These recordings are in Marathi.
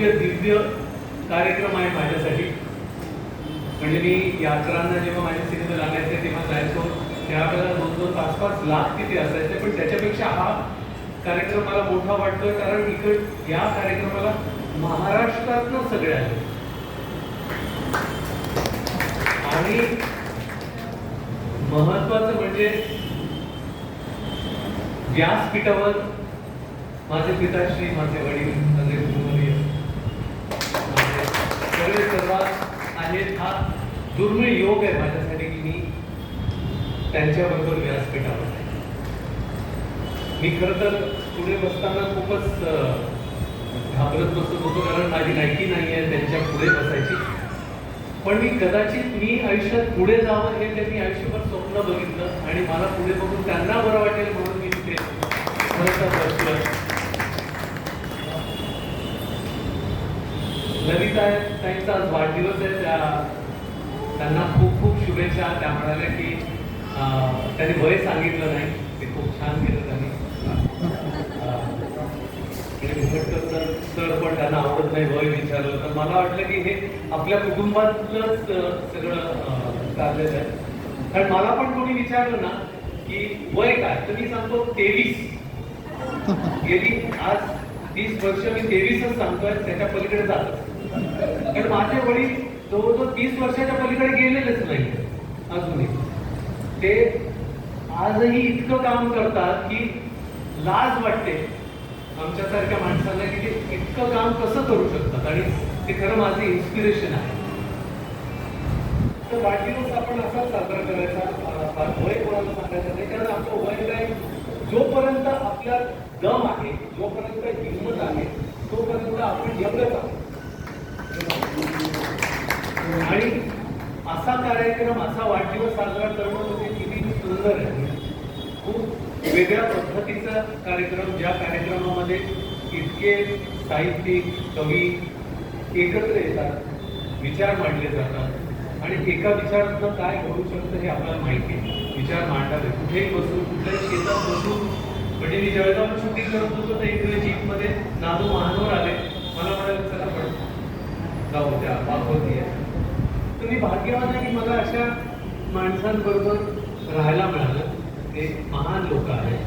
दिव्य कार्यक्रम आहे माझ्यासाठी. म्हणजे मी यात्रांना जेव्हा माझे सिनेमे लागायचे तेव्हा जायचो. त्यावेळेला दोन दोन पाच पाच लाख तिथे असायचे. पण त्याच्यापेक्षा हा कार्यक्रम मला मोठा वाटतोय कारण इकड या कार्यक्रमाला महाराष्ट्रातनं सगळे आले. आणि महत्वाचं म्हणजे व्यासपीठावर माझे पिताश्री माझे वडील माझे गुरुवर्य माझे सगळे सर्वात आहेत हा दुर्मिळ योग आहे माझ्यासाठी की मी त्यांच्याबरोबर व्यासपीठावर आहे. मी खरं तर पुढे बसताना खूपच घाबरत बसत होतो कारण माझी लायकी नाही आहे त्यांच्या पुढे बसायची. पण मी कदाचित मी आयुष्यात पुढे जावं हे त्यांनी आयुष्यभर स्वप्न बघितलं आणि मला पुढे बघून त्यांना बरं वाटेल म्हणून मी तिथे ललिता ताईंचा आज वाढदिवस आहे. त्या त्यांना खूप खूप शुभेच्छा. त्या म्हणाल्या की त्यांनी वय सांगितलं नाही. ते खूप छान केलं त्यांनी. सर पण त्यांना आवडत नाही वय विचारलं. तर मला वाटलं की हे आपल्या कुटुंबातलंच सगळं चाललेलं आहे. कारण मला पण कोणी विचारलं ना की वय काय? तर मी सांगतो तेवीस. गेली आज तीस वर्ष मी तेवीसच सांगतोय. त्याच्या पलीकडे जात कारण माझे वडील जवळजवळ तीस वर्षाच्या पलीकडे गेलेलेच नाही अजूनही. ते आजही इतकं काम करतात की लाज वाटते आमच्यासारख्या माणसांना की ते इतकं काम कसं करू शकतात आणि ते खरं माझं इन्स्पिरेशन आहे. तर वाढदिवस आपण असाच साजरा करायचा फार वय कोणाला सांगायचं नाही कारण आपलं वय काय जोपर्यंत आपल्या दम आहे जोपर्यंत हिंमत आहे तोपर्यंत आपण जगत आहोत. आणि असा कार्यक्रम असा वाढदिवस साजरा करणं म्हणजे किती सुंदर आहे. खूप वेगळ्या पद्धतीचा कार्यक्रम ज्या कार्यक्रमामध्ये इतके साहित्यिक कवी एकत्र येतात विचार मांडले जातात. आणि एका विचारातनं काय घडू शकतं हे आपल्याला माहिती आहे. विचार मांडावे. कुठेही बसून कुठल्याही शेतात बसून म्हणजे मी जळगाव शूटिंग करत होतो तर इकडे जीपमध्ये नादू महानवर आले मला म्हणाले चला पण जाऊ द्या पार्वती आहे तर मी भाग्यवान आहे की मला अशा माणसांबरोबर राहायला मिळालं. ते महान लोक आहेत.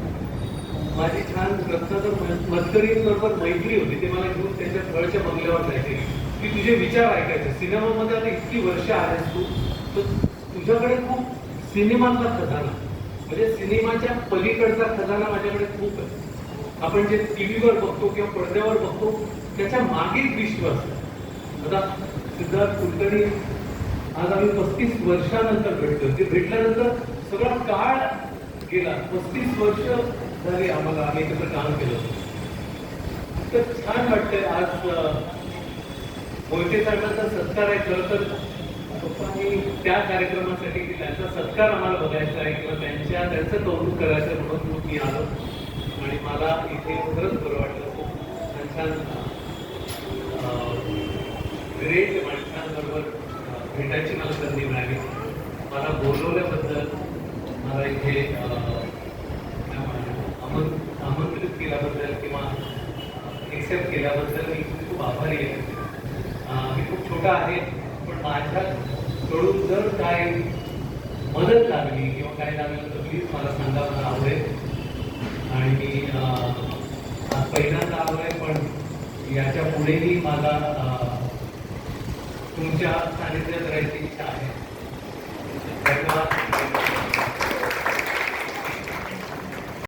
माझी छान रत्नाकर मतकरींबरोबर मैत्री होती. ते मला घेऊन त्यांच्या फळच्या बंगल्यावर जायचे. की तुझे विचार ऐकायचे. सिनेमामध्ये आता इतकी वर्ष आहेस तू. तर तुझ्याकडे खूप सिनेमातला खजाना. म्हणजे सिनेमाच्या पलीकडचा खजाना माझ्याकडे खूप आहे. आपण जे टीव्हीवर बघतो किंवा पडद्यावर बघतो त्याच्या मागील विश्व असतं आता सिद्धार्थ कुलकर्णी आज आम्ही पस्तीस वर्षानंतर भेटतो ते भेटल्यानंतर सगळा काळ गेला. पस्तीस वर्ष झाली आम्हाला आम्ही एकत्र काम केलं. तर छान वाटतंय आज मोहिते साहेबांचा सत्कार आहे खरं तर. पप्पांनी त्या कार्यक्रमासाठी की त्यांचा सत्कार आम्हाला बघायचा आहे. किंवा त्यांच्या त्यांचं कौतुक करायचं म्हणून मी आलो. आणि मला इथे खरंच बरं वाटलं. खूप छान छान ग्रेट भेटायची मला संधी मिळाली. मला बोलवल्याबद्दल मला इथे आमं आमंत्रित केल्याबद्दल किंवा एक्सेप्ट केल्याबद्दल मी खूप आभारी आहे. मी खूप छोटा आहे पण माझ्याकडून जर काय मदत लागली किंवा काय लागलं तर प्लीज मला सांगा मला आवडेल. आणि मी पहिल्यांदा आलो आहे पण याच्या पुढेही मला तुमच्या सानिध्यात राहायची इच्छा आहे. धन्यवाद.